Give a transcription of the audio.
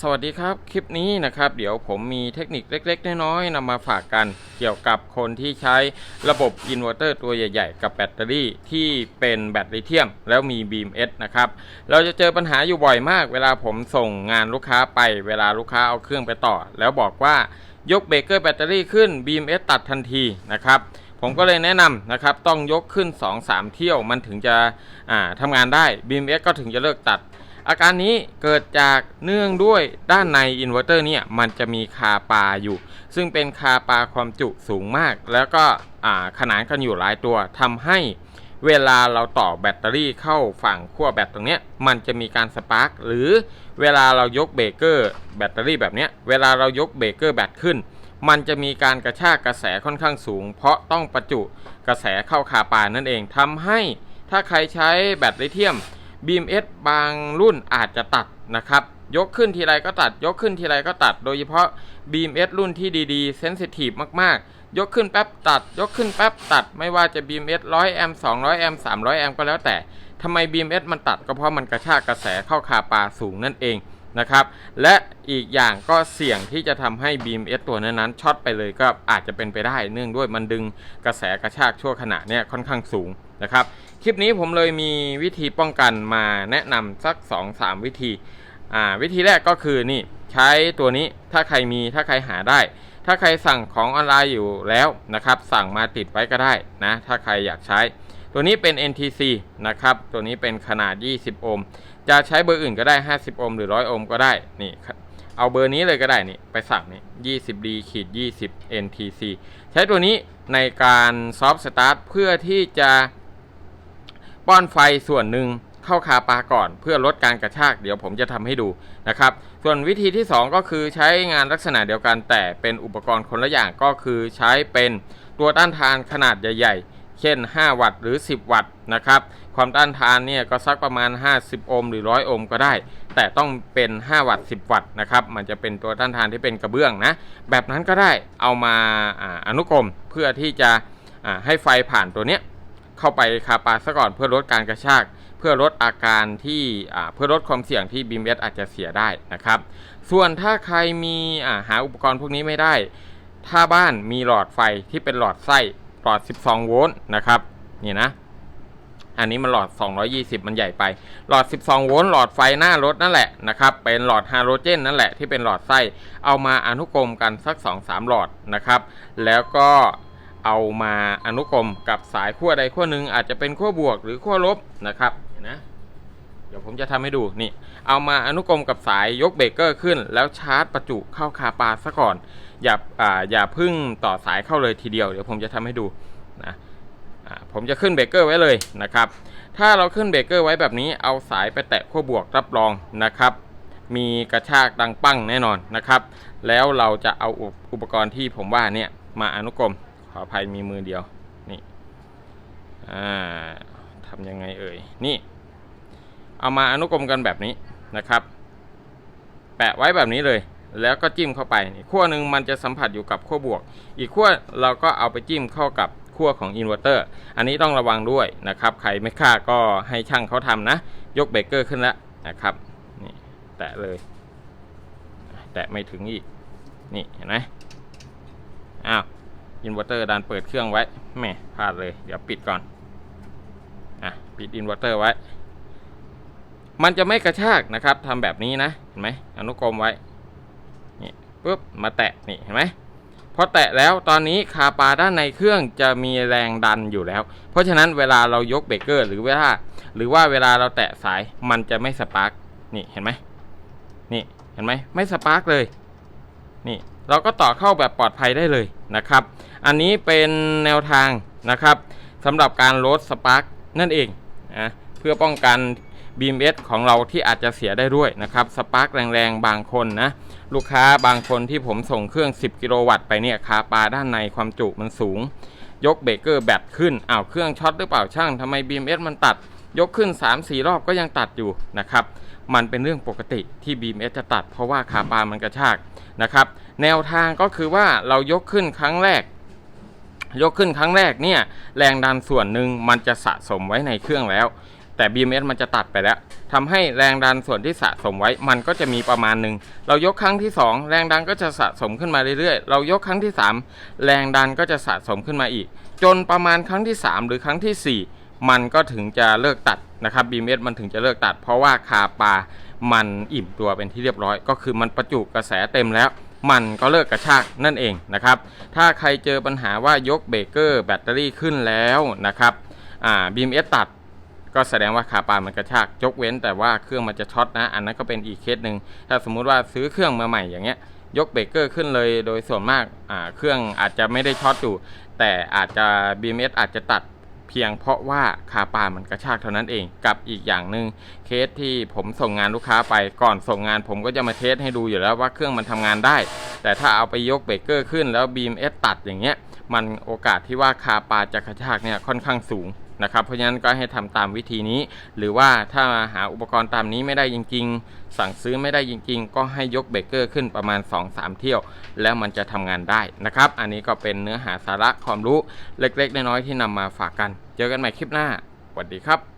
สวัสดีครับคลิปนี้นะครับเดี๋ยวผมมีเทคนิคเล็ก ๆ น้อยๆนำมาฝากกันเกี่ยวกับคนที่ใช้ระบบอินเวอร์เตอร์ตัวใหญ่ ๆ กับแบตเตอรี่ที่เป็นแบตลิเธียม แล้วมี BMS นะครับเราจะเจอปัญหาอยู่บ่อยมาก เวลาผมส่งงานลูกค้าไป เวลาลูกค้าเอาเครื่องไปต่อ แล้วบอกว่ายกเบรกเกอร์แบตเตอรี่ขึ้น BMS ตัดทันทีนะครับผมก็เลยแนะนำนะครับต้องยกขึ้น 2-3 เที่ยวมันถึงจะทำงานได้ BMS ก็ถึงจะเลิกตัด อาการนี้เกิดจากเนื่องด้วยด้านในอินเวอร์เตอร์เนี่ยมันจะมีคาปาอยู่ ซึ่งเป็นคาปาความจุสูงมาก แล้วก็ขนานกันอยู่หลายตัวทำให้เวลาเราต่อแบตเตอรี่เข้าฝั่งขั้วแบตตรงนี้มันจะมีการสปาร์กหรือเวลาเรายกเบรกเกอร์แบตเตอรี่แบบนี้เวลาเรายกเบรกเกอร์แบตขึ้น มันจะมีการกระชากกระแสค่อนข้างสูง เพราะต้องประจุกระแสเข้าคาปานั่นเองทำให้ถ้าใครใช้แบตลิเธียม BMS บางรุ่นอาจจะตัดนะครับ ยกขึ้นทีไรก็ตัด ยกขึ้นทีไรก็ตัด โดยเฉพาะ BMS รุ่นที่ดีๆ เซนซิทีฟมากๆ ยกขึ้นแป๊บตัด ยกขึ้นแป๊บตัด ไม่ว่าจะ BMS 100 แอมป์ 200 แอมป์ 300 แอมป์ก็แล้วแต่ทำไม BMS มันตัดก็เพราะมันกระชากกระแสเข้าคาปาสูงนั่นเองนะครับ และอีกอย่างก็เสี่ยงที่จะทำให้ BMS ตัวนั้นๆช็อตไปเลยก็อาจจะเป็นไปได้เนื่องด้วยมันดึงกระแสกระชากชั่วขณะเนี่ยค่อนข้างสูงนะครับ คลิปนี้ผมเลยมีวิธีป้องกันมาแนะนำสัก 2-3 วิธีอ่าวิธีแรกก็คือนี่ใช้ตัวนี้ถ้าใครมีถ้าใครหาได้ ถ้าใครสั่งของออนไลน์อยู่แล้วนะครับ สั่งมาติดไว้ก็ได้นะถ้าใครอยากใช้ ตัวนี้เป็น NTC นะครับตัวนี้เป็นขนาด 20 โอห์มจะใช้เบอร์อื่นก็ได้ 50 โอห์มหรือ 100 โอห์มก็ได้นี่เอาเบอร์นี้เลยก็ได้นี่ไปสั่งนี่ 20D ขีด20 NTC ใช้ตัวนี้ในการซอฟต์สตาร์ทเพื่อที่จะ ป้อนไฟส่วนหนึ่งเข้าคาปาก่อน เพื่อลดการกระชากเดี๋ยวผมจะทำให้ดูนะครับ ส่วนวิธีที่ 2 ก็คือใช้งานลักษณะเดียวกัน แต่เป็นอุปกรณ์คนละอย่างก็คือใช้เป็นตัวต้านทานขนาดใหญ่ ๆ เช่น 5 วัตต์หรือ 10 วัตต์นะครับ ความต้านทานเนี่ยก็สักประมาณ 50 โอห์มหรือ 100 โอห์มก็ได้ แต่ต้องเป็น 5 วัตต์ 10 วัตต์นะครับ มันจะเป็นตัวต้านทานที่เป็นกระเบื้องนะ แบบนั้นก็ได้เอามาออนุกรมเพื่อที่จะให้ไฟผ่านตัวเนี้ย เข้าไปคาปาซะก่อนเพื่อลดการกระชาก เพื่อลดอาการที่เพื่อลดความเสี่ยงที่บีมเอสอาจจะเสียได้นะครับ ส่วนถ้าใครมีหาอุปกรณ์พวกนี้ไม่ได้ ถ้าบ้านมีหลอดไฟที่เป็นหลอดไส้หลอด 12 โวลต์นะครับนี่นะอันนี้มันหลอด 220 มันใหญ่ไป หลอด 12 โวลต์ หลอดไฟหน้ารถนั่นแหละนะครับ เป็นหลอดฮาโลเจนนั่นแหละที่เป็นหลอดไส้ เอามาอนุกรมกันสัก 2-3 หลอดนะครับ แล้วก็ เอามาอนุกรมกับสายขั้วใดขั้วหนึ่งอาจจะเป็นขั้วบวกหรือขั้วลบนะครับนะเดี๋ยวผมจะทำให้ดูนี่ เอามาอนุกรมกับสายยกเบรกเกอร์ขึ้น แล้วชาร์จประจุเข้าคาปาซะก่อน อย่าอ่าอย่าพึ่งต่อสายเข้าเลยทีเดียวเดี๋ยวผมจะทำให้ดูนะผมจะขึ้นเบรกเกอร์ไว้เลยนะครับ ถ้าเราขึ้นเบรกเกอร์ไว้แบบนี้เอาสายไปแตะขั้วบวกรับรองนะครับมีกระชากดังปั้งแน่นอนนะครับ แล้วเราจะเอาอุปกรณ์ที่ผมว่าเนี่ยมาอนุกรม ขออภัยมีมือเดียว นี่ อ่าทำยังไงเอ่ย นี่ เอามาอนุกรมกันแบบนี้นะครับ แปะไว้แบบนี้เลย แล้วก็จิ้มเข้าไปขั้วหนึ่งมันจะสัมผัสอยู่กับขั้วบวก อีกขั้วเราก็เอาไปจิ้มเข้ากับขั้วของอินเวอร์เตอร์ อันนี้ต้องระวังด้วยนะครับ ใครไม่กล้าก็ให้ช่างเขาทำนะ ยกเบรกเกอร์ขึ้นแล้วนะครับนี่แตะเลย แตะไม่ถึงอีก นี่เห็นไหมอ้าว อินเวอร์เตอร์ดันเปิดเครื่องไว้แหม่พลาดเลย เดี๋ยวปิดก่อน อะ ปิดอินเวอร์เตอร์ไว้ มันจะไม่กระชากนะครับทำแบบนี้นะ เห็นไหมอนุกรมไว้ นี่ปุ๊บ มาแตะ นี่ เห็นไหมพอแตะแล้วตอนนี้คาปาด้านในเครื่องจะมีแรงดันอยู่แล้ว เพราะฉะนั้นเวลาเรายกเบรกเกอร์หรือเวลา หรือว่าเวลาเราแตะสายมันจะไม่สปาร์กนี่เห็นไหมนี่เห็นไหมไม่สปาร์กเลย นี่เราก็ต่อเข้าแบบปลอดภัยได้เลยนะครับ อันนี้เป็นแนวทางนะครับสำหรับการลดสปาร์กนั่นเองนะเพื่อป้องกัน BMS ของเราที่อาจจะเสียได้ด้วยนะครับสปาร์กแรงๆ บางคนนะ ลูกค้าบางคนที่ผมส่งเครื่อง 10 กิโลวัตต์ไปเนี่ยคาปาด้านในความจุมันสูง ยกเบรกเกอร์แบตขึ้นอ้าวเครื่องช็อตหรือเปล่าช่างทำไม BMS มันตัด ยกขึ้น 3-4 รอบก็ยังตัดอยู่นะครับ มันเป็นเรื่องปกติที่ BMS จะตัด เพราะว่าคาปามันกระชากนะครับ แนวทางก็คือว่าเรายกขึ้นครั้งแรก ยกขึ้นครั้งแรกเนี่ยแรงดันส่วนหนึ่งมันจะสะสมไว้ในเครื่องแล้ว แต่ BMS มันจะตัดไปแล้วทำให้แรงดันส่วนที่สะสมไว้ มันก็จะมีประมาณหนึ่งเรายกครั้งที่ 2 แรงดันก็จะสะสมขึ้นมาเรื่อยๆ เรายกครั้งที่ 3 แรงดันก็จะสะสมขึ้นมาอีก จนประมาณครั้งที่ 3 หรือครั้งทีสี่4 มันก็ถึงจะเลิกตัดนะครับ BMS มันถึงจะเลิกตัด เพราะว่าคาปลามันอิ่มตัวเป็นที่เรียบร้อย ก็คือมันประจุกระแสเต็มแล้ว มันก็เลิกกระชากนั่นเองนะครับ ถ้าใครเจอปัญหาว่ายกเบรกเกอร์แบตเตอรี่ขึ้นแล้วนะครับอ่า BMS ตัดก็แสดงว่าคาปามันกระชากยกเว้น แต่ว่าเครื่องมันจะช็อตนะ อันนั้นก็เป็นอีกเคสหนึ่งถ้าสมมุติว่าซื้อเครื่องมาใหม่อย่างเงี้ย ยกเบรกเกอร์ขึ้นเลยโดยส่วนมากเครื่องอาจจะไม่ได้ช็อตอยู่ แต่อาจจะ BMS อาจจะตัด เพียงเพราะว่าคาปามันกระชากเท่านั้นเองกับอีกอย่างหนึ่งเคสที่ผมส่งงานลูกค้าไปก่อนส่งงานผมก็จะมาเทสให้ดูอยู่แล้วว่าเครื่องมันทำงานได้ แต่ถ้าเอาไปยกเบรกเกอร์ขึ้นแล้วบีมเอสตัดอย่างเงี้ยมันโอกาสที่ว่าคาปาจะกระชากเนี่ยค่อนข้างสูง นะครับเพราะฉะนั้นก็ให้ทำตามวิธีนี้ หรือว่าถ้าหาอุปกรณ์ตามนี้ไม่ได้จริง ๆ สั่งซื้อไม่ได้จริง ๆ ก็ให้ยกเบรกเกอร์ขึ้นประมาณ 2-3 เที่ยว แล้วมันจะทำงานได้นะครับ อันนี้ก็เป็นเนื้อหาสาระความรู้เล็กๆ น้อยๆที่นำมาฝากกัน เจอกันใหม่คลิปหน้าสวัสดีครับ